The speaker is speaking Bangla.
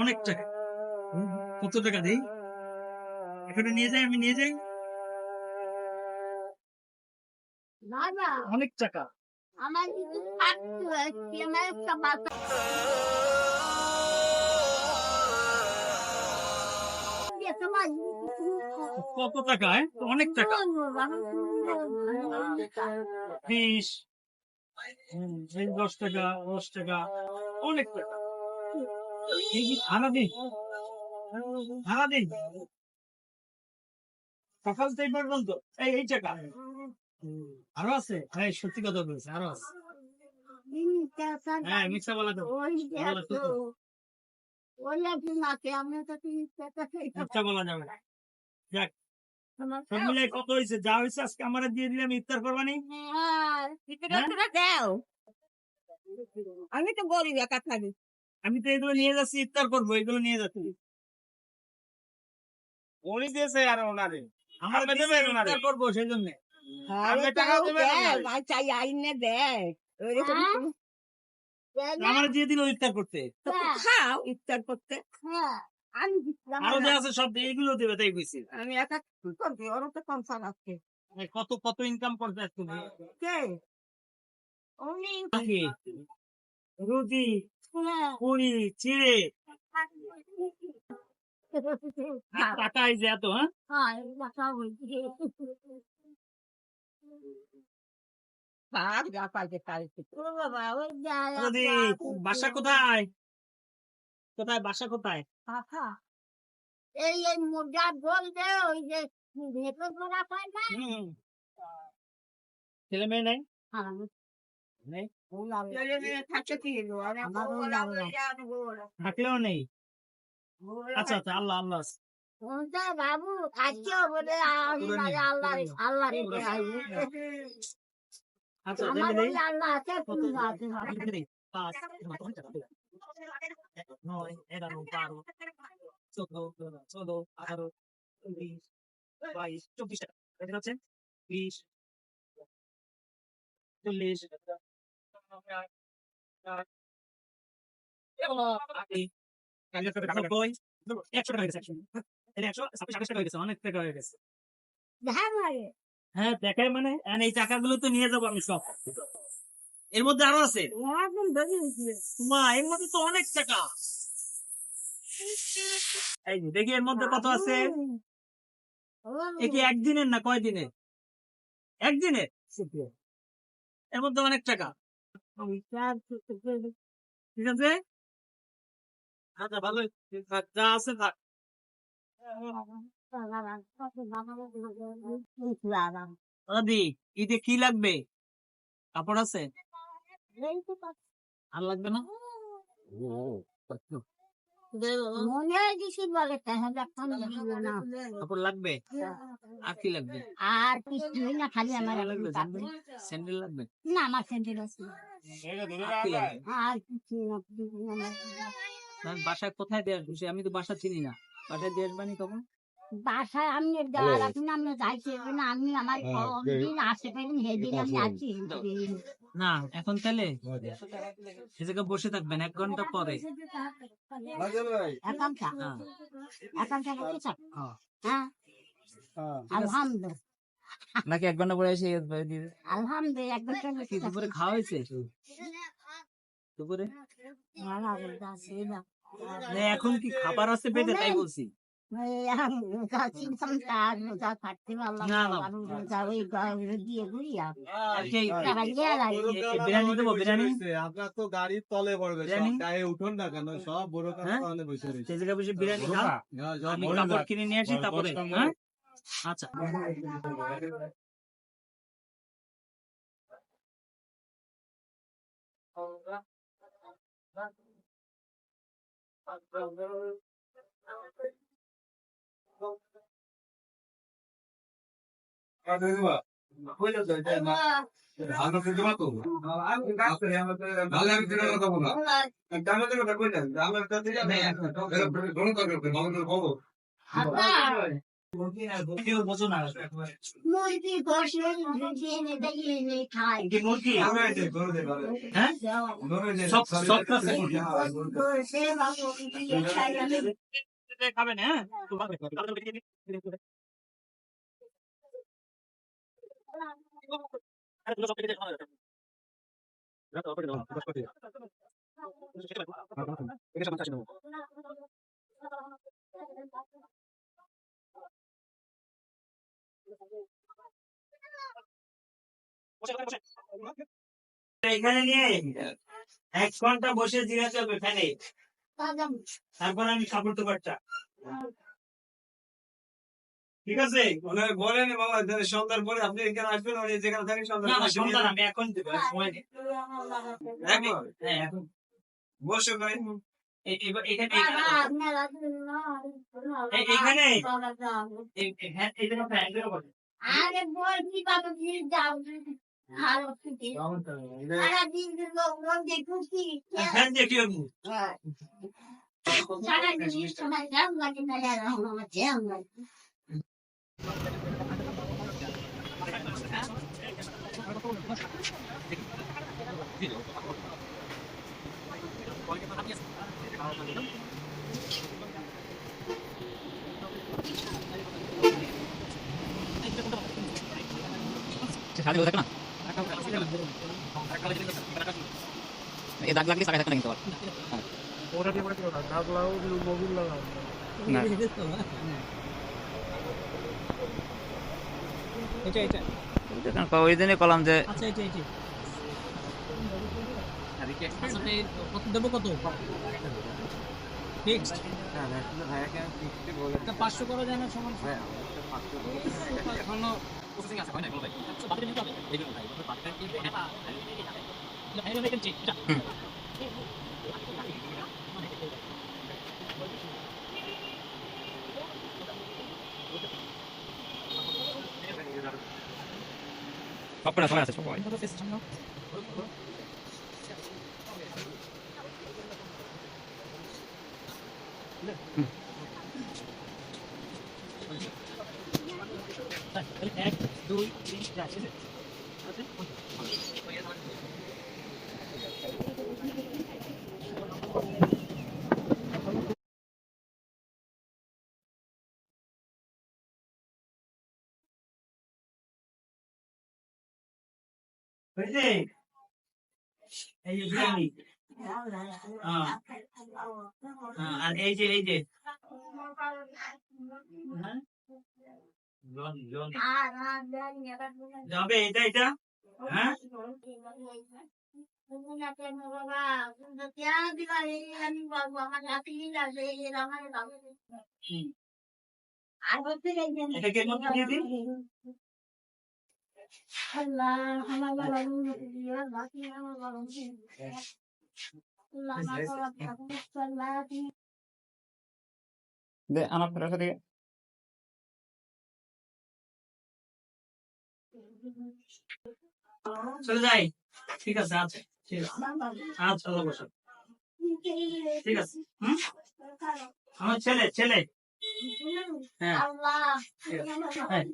অনেক টাকা। কত টাকা দেই? এখানে নিয়ে যাই আমি নিয়ে যাই? অনেক টাকা। আমার কত টাকা হ্যাঁ? অনেক টাকা। বিশ। দশ টাকা দশ টাকা। অনেক টাকা। সকাল থেকে পর্যন্ত এই এই টাকা আরও আছে হ্যাঁ সত্যি কথা বলছে আরও আছে হ্যাঁ মিথ্যা বলা তো কত হয়েছে যা হয়েছে আজকে আমার দিয়ে দিলাম ইফতার করবানি দাও আমি তো গরিব একা থাকি আমি তো এগুলো নিয়ে যাচ্ছি ইফতার করব এগুলো নিয়ে যাচ্ছি। উনি দিয়েছে আর ওনারে। আমার। ইফতার করব সেই জন্য আপনি টাকা দেবেন ওনারে। চাই আইনে দেয় আমার দিয়ে দিল ইফতার করতে। খাও। ইফতার করতে। আরও যে আছে সব এইগুলো দেবে তাই বুঝছি আমি একা কি করবি ওর তো কম আছে। কত কত ইনকাম করতে তুমি? কে? উনি কি? রুটি হ্যাঁ। পুরি চিড়ে টাকা এত হ্যাঁ? হ্যাঁ বাসা কোথায়? কোথায় বাসা কোথায়? এই এই মুদ্রা বলবে ওই যে ভেতর করা পায় না? ছেলে মেয়ে নাই? আমার থাকলেও নেই। আচ্ছা আচ্ছা আল্লাহ আল্লাহ বাবু আজকেও বলে আল্লাহ আল্লাহ আচ্ছা আল্লাহ আছে পাঁচ নয় এগারো। বারো চোদ্দ চোদ্দ আঠারো উনিশ বাইশ চব্বিশ টাকা দেখতে বিশ চল্লিশ একশো টাকা হয়ে গেছে, একশো। ছাব্বিশ আঠাশ টাকা হয়ে গেছে, অনেক টাকা হয়ে গেছে হ্যাঁ দেখায় মানে এই টাকাগুলো তো নিয়ে যাব আমি সব। এর মধ্যে আরও আছে। মা এর মধ্যে তো অনেক টাকা। এই দেখি এর মধ্যে কত আছে। এ কি একদিনের না কয় দিনের একদিনের এর মধ্যে অনেক টাকা। ঠিক আছে আচ্ছা ভালো থাক, যা আছে থাক দাদি ঈদে কি লাগবে কাপড় আছে আর লাগবে না মনে হয় বলে তাহলে না। কাপড় লাগবে? আর কি লাগবে? আর কিছু না খালি আমার স্যান্ডেল লাগবে স্যান্ডেল? স্যান্ডেল লাগবে? না আমার স্যান্ডেল আছে। আর কিছু না বাসায় কোথায় দিয়ে আসব আমি তো বাসা চিনি না। বাসায় দিয়ে আসবানি কখন? বাসায় আমি এখন আমি যাইছি এখন আমি আমার দিন আসতে পারিনি সেদিন আমি আছি? না এখন তাহলে সে জায়গায় বসে থাকবেন এক ঘণ্টা পরে। হ্যাঁ। হ্যাঁ। হ্যাঁ। আলহামদুলিল্লাহ নাকি এক ঘণ্টা পরে এসে আলহামদুলিল্লাহ একদম কি দুপুরে খাওয়া হয়েছে? দুপুরে? না, এখন কি খাবার আছে পেটে? তাই বলছি। আপনার তো গাড়ির তলে পড়বে? গায়ে উঠুন না কেন সব বড় হ্যাঁ? বসে রয়েছে বিরিয়ানি হ্যাঁ, কাপড় কিনে নিয়ে আসি তারপরে। হ্যাঁ আচ্ছা ভালো খেতে মুরগি। হ্যাঁ সব- সব- হ্যাঁ, খাবেন হ্যাঁ? এখানে নিয়ে এক ঘণ্টা বসে জিরাতে হবে ফ্যানে তারপর আমি কাপড় তো ঠিক আছে? ওনারা বলেন বাবা তাহলে সন্ধ্যার পরে আপনি এখানে আসবেন উনি যেখানে থাকেন সন্ধ্যার আমি এখন দেবো সময় নেই। এখন? হ্যাঁ এখন। বসে ভাই। এখানে এখানে? হ্যাঁ। আরে বলছি বাবু যাও আর কি সারাদিন লোক লোক দেখুছি ফ্যান কি হবে? সারাদিন সময় না দাগ লাগলে সাকাই থাকে না কিন্তু আবার। না। এটা এটা ওই দিনই কলাম যে আচ্ছা এটা এটা দেবো কত? ফিক্সড এটা পাঁচশো করা যায় না সমান? এখনও প্রসেসিং আছে হয় না এগুলো ভাই এগুলো ভাই হুম। সবকটা সময় আছে সবাই এক দুই তিন চার হয়েছে এই যে বিরিয়ানি হ্যাঁ, আর এই যে এই যে হ্যাঁ? জন, জন। যাবে এটা এটা হ্যাঁ এটাকে এর মধ্যে দিয়ে দিই আল্লাহ আমার বাবা দিয়ে বাকি আমার বাবা আমার বাবা আল্লাহ দে আমার চলে যাই? ঠিক আছে আচ্ছা ঠিক আছে। আচ্ছা বসো। ঠিক আছে। হুম? আমার ছেলে ছেলে। হ্যাঁ। হ্যাঁ